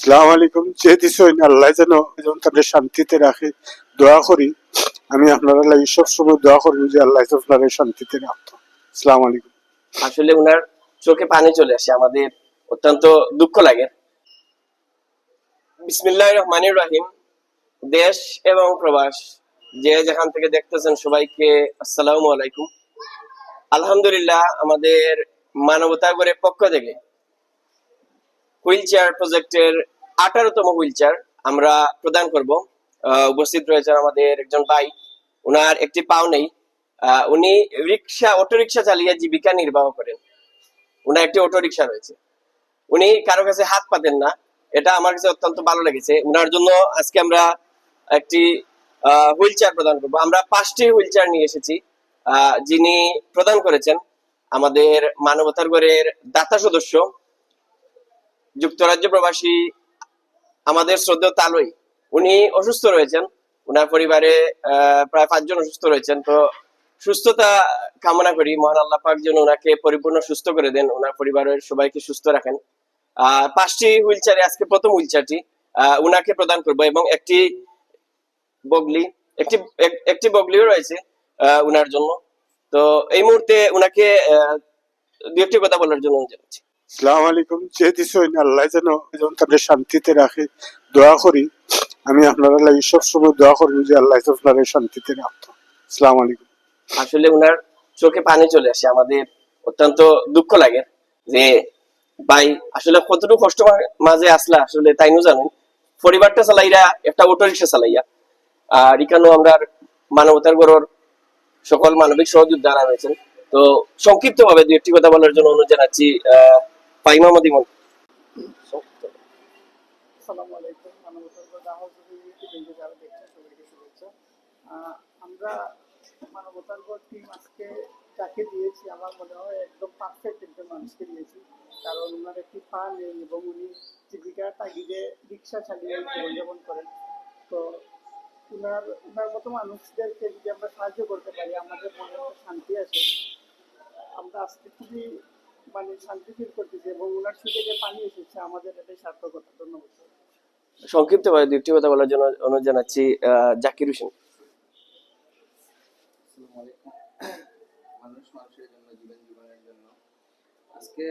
সালাম আলাইকুম। যে দিস আল্লাহ যেন তাদের শান্তিতে রাখে, দোয়া করি। আমি আপনারা লাগি সবসময় দোয়া করি যে আল্লাহ আপনারা শান্তিতে রাখতো। সালাম আলাইকুম। আসলে উনার চোখে পানি চলে আসে, আমাদের অত্যন্ত দুঃখ লাগে। বিসমিল্লাহ রহমানির রহিম। দেশ এবং প্রবাস, যে যেখান থেকে দেখতেছেন সবাইকে আসসালামু আলাইকুম। আলহামদুলিল্লাহ, আমাদের মানবতা করে পক্ষ থেকে হুইল চেয়ার প্রজেক্টের আঠারোতম হুইল চেয়ার আমরা প্রদান করব। উপস্থিত রয়েছেন আমাদের একজন ভাই। ওনার একটি পাও নেই। উনি রিক্সা অটো রিক্সা চালিয়ে জীবিকা নির্বাহ করেন। ওনার একটি অটো রিক্সা রয়েছে। উনি কারও কাছে হাত পাতেন না। এটা আমার কাছে অত্যন্ত ভালো লেগেছে। ওনার জন্য আজকে আমরা একটি হুইল চেয়ার প্রদান করব। আমরা পাঁচটি হুইল চেয়ার নিয়ে এসেছি। যিনি প্রদান করেছেন আমাদের মানবতার গড়ের দাতা সদস্য যুক্তরাজ্য প্রবাসী আমাদের শ্রদ্ধেয় তালই উনি অসুস্থ রয়েছেন। ওনার পরিবারে প্রায় পাঁচজন অসুস্থ রয়েছেন। তো সুস্থতা কামনা করি মহান আল্লাহ পাক যেন ওনাকে পরিপূর্ণ সুস্থ করে দেন ওনার পরিবারের সবাইকে সুস্থ রাখেন। আহ পাঁচটি হুইল চেয়ারে আজকে প্রথম হুইল চেয়ারটি উনাকে প্রদান করব এবং একটি বগলি একটি একটি বগলিও রয়েছে আহ, উনার জন্য। তো এই মুহূর্তে উনাকে আহ, দু একটি কথা বলার জন্য জানাচ্ছি। সালাম আলাইকুম। যে দিস আল্লাহ যেন তাদের শান্তিতে রাখে, দোয়া করি। আমি আপনারা লাগি সবসময় দোয়া করি যে আল্লাহ আপনারা শান্তিতে রাখতো। সালাম আলাইকুম। আসলে উনার চোখে পানি চলে আসে, আমাদের অত্যন্ত দুঃখ লাগে যে, ভাই, আসলে কতটুকু কষ্ট মাঝে আসলা, আসলে তাই নো জানেন। পরিবারটা চালাইরা, একটা অটো রিক্সা চালাইয়া। আর এখানেও আমরা মানবতার গড়র সকল মানবিক সহযোদ্ধা রয়েছেন। তো সংক্ষিপ্ত ভাবে দু একটি কথা বলার জন্য অনুরোধ জানাচ্ছি, আহ পাইমা মদিমন আসসালামু যারা দেখছেন সবাইকে আমরা মানবতার উপর টিম আজকে যাকে দিয়েছি, আমার মনে হয় একদম পারফেক্ট একজন মানুষকে দিয়েছি। কারণ ওনার একটি পা নেই এবং উনি জীবিকার তাগিদে রিক্সা চালিয়ে জীবনযাপন করেন। তো উনার উনার মতো মানুষদেরকে যদি আমরা সাহায্য করতে পারি, আমাদের মনে শান্তি আসে আমরা আজকে খুবই মানে শান্তি ফিল করতেছি এবং ওনার চোখে যে পানি এসেছে আমাদের এটাই সার্থকতা ধন্যবাদ। সংক্ষিপ্ত ভাবে দু কথা বলার জন্য অনুরোধ জানাচ্ছি জাকির হোসেন। মানুষ মানুষের জন্য জীবন জীবনের জন্য। আজকে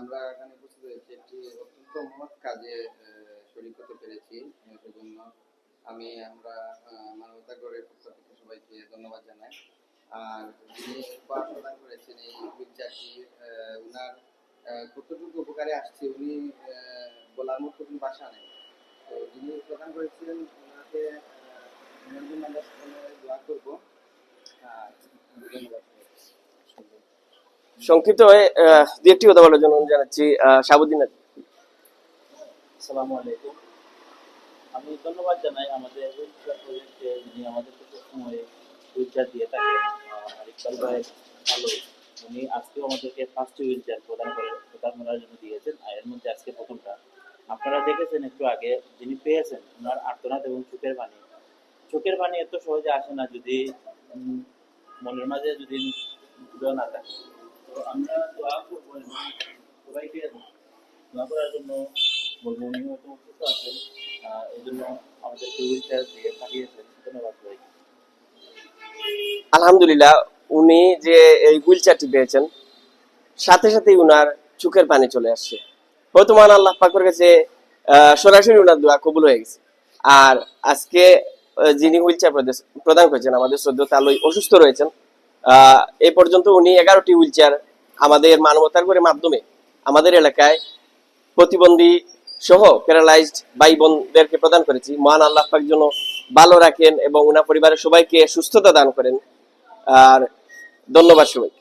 আমরা এখানে উপস্থিত হয়েছি একটি অত্যন্ত মহৎ কাজে শরীক হতে পেরেছি। সেজন্য আমি আমরা মানবতা গড়ের পক্ষ থেকে সবাইকে ধন্যবাদ জানাই। আর যিনি উপহার প্রদান করেছেন এই কতটুকু উপকারে আসছে উনি বলার মতো কোনো ভাষা নেই। তো যিনি প্রদান করেছিলেন ওনাকে আমরা দোয়া করব। সংক্ষিপ্ত হয়ে দু একটি কথা বলার জন্য জানাচ্ছি আলী। আসসালামু আলাইকুম। আমি ধন্যবাদ জানাই আমাদের প্রজেক্টে যিনি আমাদেরকে সবসময় হুইলচেয়ার দিয়ে থাকেন ইকবাল ভাই ভালো। উনি আজকেও আমাদেরকে ফার্স্ট হুইলচেয়ার প্রদান করে করার জন্য দিয়েছেন আর এর মধ্যে আজকে প্রথমটা আপনারা দেখেছেন একটু আগে যিনি পেয়েছেন, ওনার আর্তনাদ এবং চোখের পানি চোখের পানি এত সহজে আসে না যদি মনের মাঝে যদি দোয়া না থাকে। করার জন্য এই জন্য আলহামদুলিল্লাহ, উনি যে এই হুইল চেয়ারটি পেয়েছেন, সাথে সাথেই উনার চোখের পানি চলে আসছে। হয়তো মান আল্লাহ পাকের কাছে সরাসরি উনার দোয়া কবুল হয়ে গেছে। আর আজকে যিনি হুইল চেয়ার প্রদান করেছেন, আমাদের সদ্য তালই অসুস্থ রয়েছেন এই পর্যন্ত উনি এগারোটি হুইল চেয়ার আমাদের মানবতার করে মাধ্যমে আমাদের এলাকায় প্রতিবন্ধী সহ প্যারালাইজড ভাই বোনদেরকে প্রদান করেছি। মহান আল্লাহ পাক যেন ভালো রাখেন এবং ওনার পরিবারের সবাইকে সুস্থতা দান করেন। আর ধন্যবাদ সবাইকে।